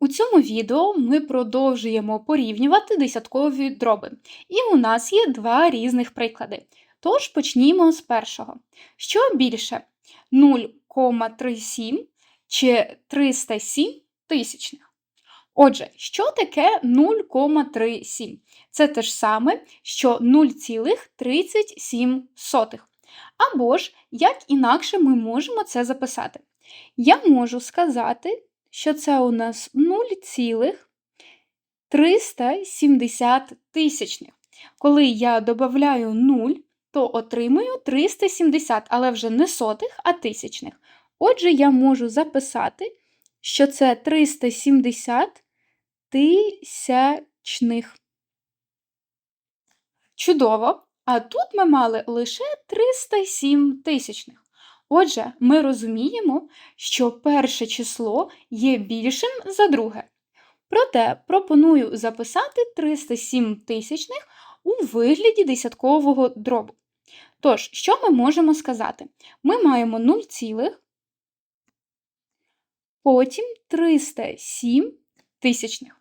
У цьому відео ми продовжуємо порівнювати десяткові дроби. І у нас є два різних приклади. Тож почнімо з першого. Що більше 0,37 чи 307 тисячних? Отже, що таке 0,37? Це те ж саме, що 0,37. Або ж, як інакше ми можемо це записати? Я можу сказати, що це у нас 0,370 тисячних. Коли я додаю 0, то отримую 370, але вже не сотих, а тисячних. Отже, я можу записати, що це 370 тисячних. Чудово! А тут ми мали лише 307 тисячних. Отже, ми розуміємо, що перше число є більшим за друге. Проте пропоную записати 307 тисячних у вигляді десяткового дробу. Тож, що ми можемо сказати? Ми маємо 0, цілих, потім 307 тисячних.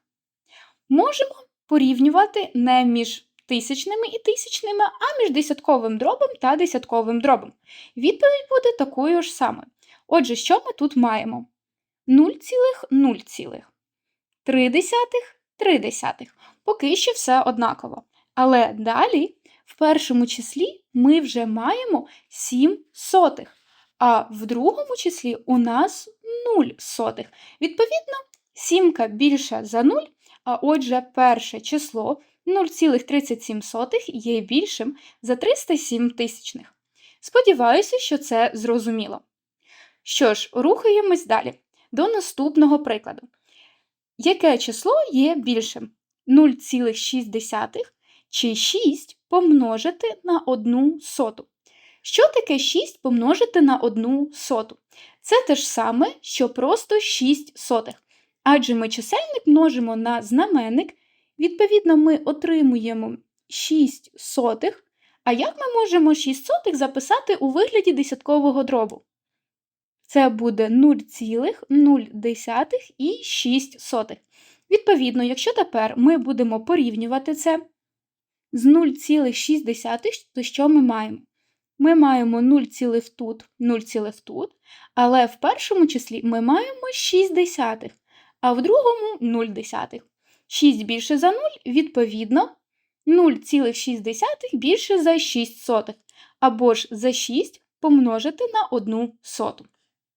Можемо порівнювати не між тисячними і тисячними, а між десятковим дробом та десятковим дробом. Відповідь буде такою ж самою. Отже, що ми тут маємо? 0,0. 3 десятих, 3 десятих. Поки що все однаково. Але далі, в першому числі, ми вже маємо 7 сотих, а в другому числі у нас 0 сотих. Відповідно, сімка більша за 0, а отже, перше число 0,37 є більшим за 307 тисячних. Сподіваюся, що це зрозуміло. Що ж, рухаємось далі до наступного прикладу. Яке число є більшим? 0,6 чи 6 помножити на 1 соту? Що таке 6 помножити на 1 соту? Це те ж саме, що просто 6 сотих. Адже ми чисельник множимо на знаменник Відповідно, ми отримуємо 6 сотих. А як ми можемо 6 сотих записати у вигляді десяткового дробу? Це буде 0,0 і 6 сотих. Відповідно, якщо тепер ми будемо порівнювати це з 0,6, то що ми маємо? Ми маємо 0, тут, 0, тут, але в першому числі ми маємо 6 десятих, а в другому 0 десятих. 6 більше за 0, відповідно, 0,6 більше за 6 сотих, або ж за 6 помножити на 1 соту.